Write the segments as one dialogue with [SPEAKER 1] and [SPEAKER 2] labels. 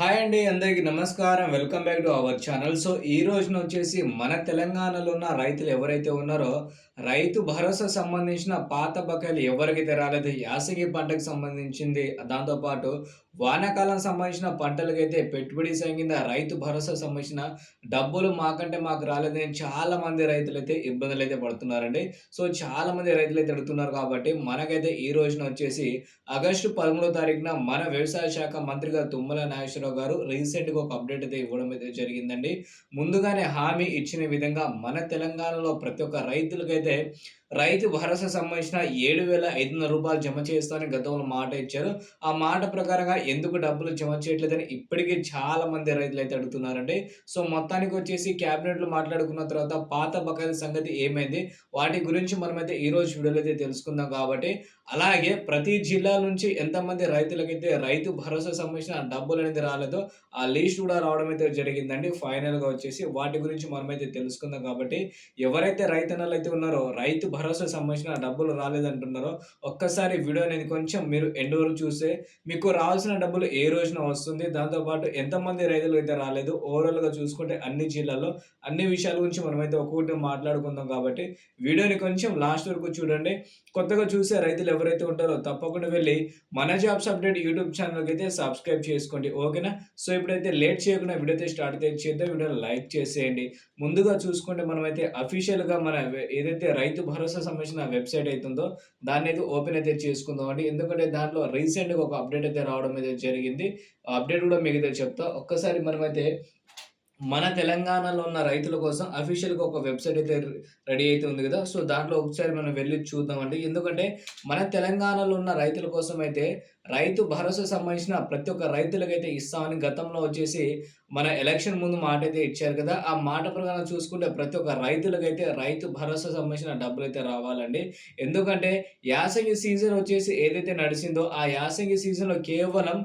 [SPEAKER 1] Hi అండి అందరికీ నమస్కారం. Welcome back to our channel. So ఈ రోజున వచ్చేసి మన తెలంగాణలో ఉన్న రైతులు ఎవరైతే ఉన్నారో రైతు భరోసా సంబంధించిన పాత బకాయిలు ఎవరికైతే రాలేదు యాసగి పంటకు సంబంధించింది. దాంతోపాటు వానాకాలం సంబంధించిన పంటలకైతే పెట్టుబడి సాయం కింద రైతు భరోసా సంబంధించిన డబ్బులు మాకంటే మాకు రాలేదని చాలా మంది రైతులు అయితే ఇబ్బందులు అయితే పడుతున్నారండి. సో చాలా మంది రైతులు అయితే అడుగుతున్నారు కాబట్టి మనకైతే ఈ రోజున వచ్చేసి ఆగస్టు పదమూడో తారీఖున మన వ్యవసాయ శాఖ మంత్రిగా తుమ్మల నాగేశ్వరరావు గారు రీసెంట్గా ఒక అప్డేట్ అయితే ఇవ్వడం అయితే జరిగిందండి. ముందుగానే హామీ ఇచ్చిన విధంగా మన తెలంగాణలో ప్రతి ఒక్క రైతులకైతే రైతు భరోసా సంబంధించిన ఏడు వేల ఐదు వందల రూపాయలు జమ చేస్తానని గతంలో మాట ఇచ్చారు. ఆ మాట ప్రకారంగా ఎందుకు డబ్బులు జమ చేయట్లేదని ఇప్పటికీ చాలా మంది రైతులు అయితే అడుగుతున్నారండి. సో మొత్తానికి వచ్చేసి క్యాబినెట్లో మాట్లాడుకున్న తర్వాత పాత బకాయిల సంగతి ఏమైంది? వాటి గురించి మనమైతే ఈ రోజు వీడియోలో అయితే తెలుసుకుందాం కాబట్టి. అలాగే ప్రతి జిల్లా నుంచి ఎంతమంది రైతులకైతే రైతు భరోసా సంబంధించిన డబ్బులు అనేది రాలేదో ఆ లిస్ట్ కూడా రావడం అయితే జరిగిందండి. ఫైనల్గా వచ్చేసి వాటి గురించి మనమైతే తెలుసుకుందాం కాబట్టి ఎవరైతే రైతన్నలు అయితే ఉన్నారో రైతు భరోసా సంబంధించిన డబ్బులు రాలేదంటున్నారో ఒక్కసారి వీడియో అనేది కొంచెం మీరు ఎండ్ వరకు చూస్తే మీకు రావాల్సిన డబ్బులు ఏ రోజున వస్తుంది? దాంతోపాటు ఎంతమంది రైతులు అయితే రాలేదు? ఓవరాల్గా చూసుకుంటే అన్ని జిల్లాల్లో అన్ని విషయాల గురించి మనమైతే ఒక్కొక్కటి మాట్లాడుకుందాం కాబట్టి వీడియోని కొంచెం లాస్ట్ వరకు చూడండి. కొత్తగా చూసే రైతులు ఎవరైతే ఉంటారో తప్పకుండా వెళ్ళి మన జాబ్స్ అప్డేట్ యూట్యూబ్ ఛానల్కి అయితే సబ్స్క్రైబ్ చేసుకోండి. ఓకేనా? సో ఇప్పుడైతే లేట్ చేయకుండా వీడియో అయితే స్టార్ట్ అయితే చేద్దాం. వీడియో లైక్ చేసేయండి. ముందుగా చూసుకుంటే మనమైతే అఫీషియల్గా మన ఏదైతే రైతు భరోసా సంబంధించిన వెబ్సైట్ అవుతుందో దాన్ని అయితే ఓపెన్ అయితే చేసుకుందాం అండి ఎందుకంటే దాంట్లో రీసెంట్గా ఒక అప్డేట్ అయితే రావడం అయితే జరిగింది. ఆ అప్డేట్ కూడా మీకు అయితే చెప్తా. ఒక్కసారి మనమైతే మన తెలంగాణలో ఉన్న రైతుల కోసం అఫీషియల్గా ఒక వెబ్సైట్ అయితే రెడీ అయితే ఉంది కదా. సో దాంట్లో ఒకసారి మనం వెళ్ళి చూద్దామండి. ఎందుకంటే మన తెలంగాణలో ఉన్న రైతుల కోసం అయితే రైతు భరోసా సంబంధించిన ప్రతి ఒక్క రైతులకైతే ఇస్తామని గతంలో వచ్చేసి మన ఎలక్షన్ ముందు మాట అయితే ఇచ్చారు కదా. ఆ మాట ప్రకారం చూసుకుంటే ప్రతి ఒక్క రైతులకైతే రైతు భరోసా సంబంధించిన డబ్బులు అయితే రావాలండి. ఎందుకంటే యాసంగి సీజన్ వచ్చేసి ఏదైతే నడిచిందో ఆ యాసంగి సీజన్లో కేవలం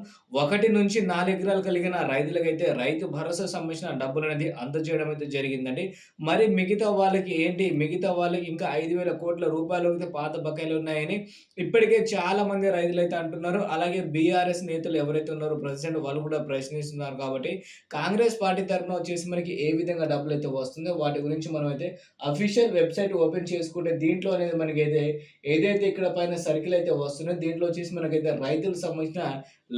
[SPEAKER 1] ఒకటి నుంచి నాలుగు ఎకరాలు కలిగిన రైతులకైతే రైతు భరోసా సంబంధించిన డబ్బులు అనేది అందజేయడం అయితే జరిగిందండి. మరి మిగతా వాళ్ళకి ఏంటి? మిగతా వాళ్ళకి ఇంకా ఐదు వేల కోట్ల రూపాయలు అయితే పాత బకాయిలు ఉన్నాయని ఇప్పటికే చాలా మంది రైతులు అయితే అంటున్నారు. అలాగే బీఆర్ఎస్ నేతలు ఎవరైతే ఉన్నారో ప్రెసిడెంట్ వాళ్ళు కూడా ప్రశ్నిస్తున్నారు కాబట్టి కాంగ్రెస్ పార్టీ తరఫున వచ్చేసి మనకి ఏ విధంగా డబ్బులు అయితే వస్తుందో వాటి గురించి మనం అయితే అఫీషియల్ వెబ్సైట్ ఓపెన్ చేసుకుంటే దీంట్లో అనేది మనకైతే ఏదైతే ఇక్కడ పైన సర్కిల్ అయితే వస్తుందో దీంట్లో వచ్చేసి మనకైతే రైతులకు సంబంధించిన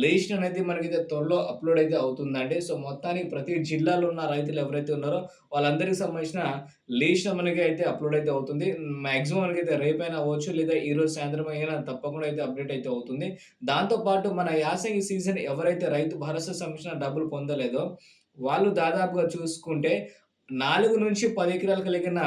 [SPEAKER 1] లిస్ట్ అనేది మనకైతే త్వరలో అప్లోడ్ అయితే అవుతుందండి. సో మొత్తానికి ప్రతి జిల్లాలో ఉన్న రైతులు ఎవరైతే ఉన్నారో వాళ్ళందరికీ సంబంధించిన లిస్ట్ మనకి అయితే అప్లోడ్ అయితే అవుతుంది. మాక్సిమం అయితే రేపైనా అవ్వచ్చు లేదా ఈ రోజు సాయంత్రం అయినా తప్పకుండా అయితే అప్డేట్ అయితే అవుతుంది. దాంతోపాటు మన యాసంగి సీజన్ ఎవరైతే రైతు భరోసా సంబంధించిన డబ్బులు పొందలేదో వాళ్ళు దాదాపుగా చూసుకుంటే నాలుగు నుంచి పది ఎకరాలు కలిగిన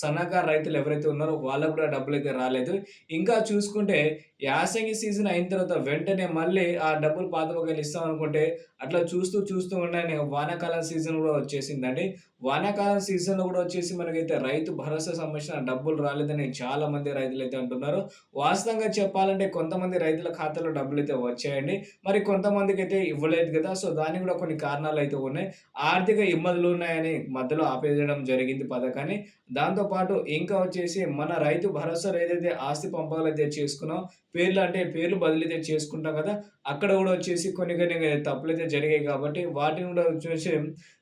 [SPEAKER 1] సన్నకారు రైతులు ఎవరైతే ఉన్నారో వాళ్ళకు కూడా డబ్బులు అయితే రాలేదు. ఇంకా చూసుకుంటే యాసంగి సీజన్ అయిన తర్వాత వెంటనే మళ్ళీ ఆ డబ్బులు పాత ఇస్తాం అనుకుంటే అట్లా చూస్తూ చూస్తూ ఉండని వానాకాలం సీజన్ కూడా వచ్చేసిందండి. వానాకాలం సీజన్లో కూడా వచ్చేసి మనకైతే రైతు భరోసా సంబంధించిన డబ్బులు రాలేదని చాలా మంది రైతులు అయితే అంటున్నారు. వాస్తవంగా చెప్పాలంటే కొంతమంది రైతుల ఖాతాలో డబ్బులు అయితే వచ్చాయండి. మరి కొంతమందికి అయితే ఇవ్వలేదు కదా సో దానికి కూడా కొన్ని కారణాలు అయితే ఉన్నాయి. ఆర్థిక ఇబ్బందులు ఉన్నాయని మధ్యలో ఆపేయడం జరిగింది పథకాన్ని. దాంతోపాటు ఇంకా వచ్చేసి మన రైతు భరోసా ఏదైతే ఆస్తి పంపకాలు అయితే చేసుకున్నాం పేర్లు అంటే పేర్లు బదిలీ అయితే చేసుకుంటాం కదా అక్కడ కూడా వచ్చేసి కొన్ని కొన్ని తప్పులు అయితే జరిగాయి కాబట్టి వాటిని కూడా వచ్చేసి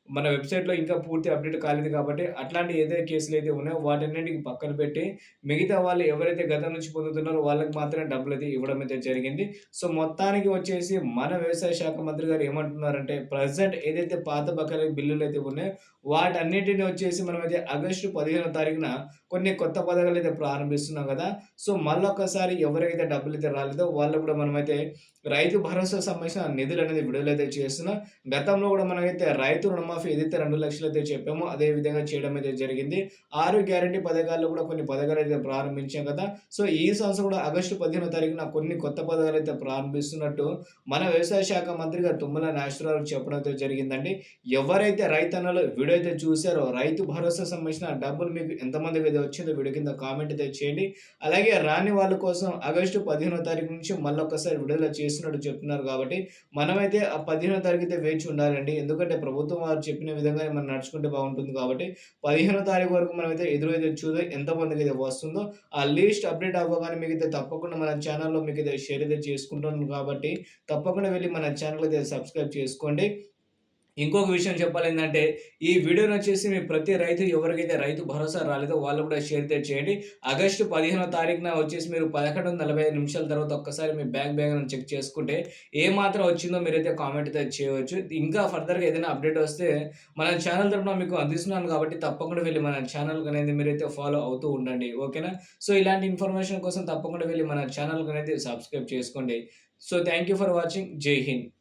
[SPEAKER 1] మన వెబ్సైట్లో ఇంకా పూర్తి అప్డేట్ కాలేదు కాబట్టి అట్లాంటి ఏదైతే కేసులు అయితే ఉన్నాయో వాటన్నిటికి పక్కన పెట్టి మిగతా వాళ్ళు ఎవరైతే గతం నుంచి పొందుతున్నారో వాళ్ళకి మాత్రమే డబ్బులు అయితే ఇవ్వడం అయితే జరిగింది. సో మొత్తానికి వచ్చేసి మన వ్యవసాయ శాఖ మంత్రి గారు ఏమంటున్నారంటే ప్రజెంట్ ఏదైతే పాత బకాయిల బిల్లులు అయితే ఉన్నాయో వాటన్నిటిని వచ్చేసి మనం అయితే ఆగస్టు పదిహేనో తారీఖున కొన్ని కొత్త పథకాలు అయితే ప్రారంభిస్తున్నాం కదా. సో మళ్ళొకసారి ఎవరైతే డబ్బులు అయితే రాలేదో వాళ్ళు కూడా మనమైతే రైతు భరోసా సంబంధించిన నిధులు అనేది విడుదల అయితే చేస్తున్నాం. గతంలో కూడా మనమైతే రైతు రుణమాఫీ ఏదైతే రెండు లక్షలు అయితే చెప్పామో. అదే విధంగా చేయడం అయితే జరిగింది. ఆరు గ్యారంటీ పథకాల్లో కూడా కొన్ని పథకాలు అయితే ప్రారంభించాం కదా. సో ఈ సంవత్సరం కూడా ఆగస్టు పదిహేనో తారీఖున కొన్ని కొత్త పథకాలు అయితే ప్రారంభిస్తున్నట్టు మన వ్యవసాయ శాఖ మంత్రిగా తుమ్మల నాగేశ్వరరావు చెప్పడం అయితే జరిగిందండి. ఎవరైతే రైతన్నలు వీడియో అయితే చూసారో రైతు భరోసా సంబంధించిన డబ్బులు మీకు ఎంతమందికి అయితే వచ్చిందో వీడియో కింద కామెంట్ అయితే చేయండి. అలాగే రాని వాళ్ళ కోసం ఆగస్టు పదిహేనో తారీఖు నుంచి మళ్ళొక్కసారి విడుదల చేస్తున్నట్టు చెప్తున్నారు కాబట్టి మనమైతే ఆ పదిహేనో తారీఖు అయితే వేచి ఉండాలండి. ఎందుకంటే ప్రభుత్వం వారు చెప్పిన విధంగా మనం నడుచుకుంటే బాగుంటుంది కాబట్టి పదిహేనో తారీఖు వరకు మనం అయితే ఎదురైతే చూద్దాం అయితే వస్తుందో ఆ లిస్ట్ అప్డేట్ అవ్వగానే మీకైతే తప్పకుండా మన ఛానల్‌లో మీకైతే షేర్ అయితే చేసుకుంటాను కాబట్టి తప్పకుండా వెళ్ళి మన ఛానల్ అయితే సబ్స్క్రైబ్ చేసుకోండి. ఇంకొక విషయం చెప్పాలేందంటే, ఈ వీడియోనొచ్చేసి మీ ప్రతి రైతు ఎవరికైతే రైతు భరోసా రాలేదో వాళ్ళు కూడా షేర్ అయితే చేయండి. ఆగస్టు 15వ తారీఖున వచ్చేసి మీరు 11:45 నిమిషాల తర్వాత ఒక్కసారి మీ బ్యాంక్ బ్యాలెన్స్ చెక్ చేసుకుంటే ఏ మాత్రం వచ్చిందో మీరైతే కామెంట్ అయితే చేయవచ్చు. ఇంకా ఫర్దర్‌గా ఏదైనా అప్డేట్ వస్తే మన ఛానల్ తరపున మీకు అందిస్తున్నాను కాబట్టి తప్పకుండా వెళ్ళి మన ఛానల్‌కనేది మీరైతే ఫాలో అవుతూ ఉండండి. ఓకేనా? సో ఇలాంటి ఇన్ఫర్మేషన్ కోసం తప్పకుండా వెళ్ళి మన ఛానల్‌కనేది సబ్స్క్రైబ్ చేసుకోండి. So thank you for watching. జై హింద్.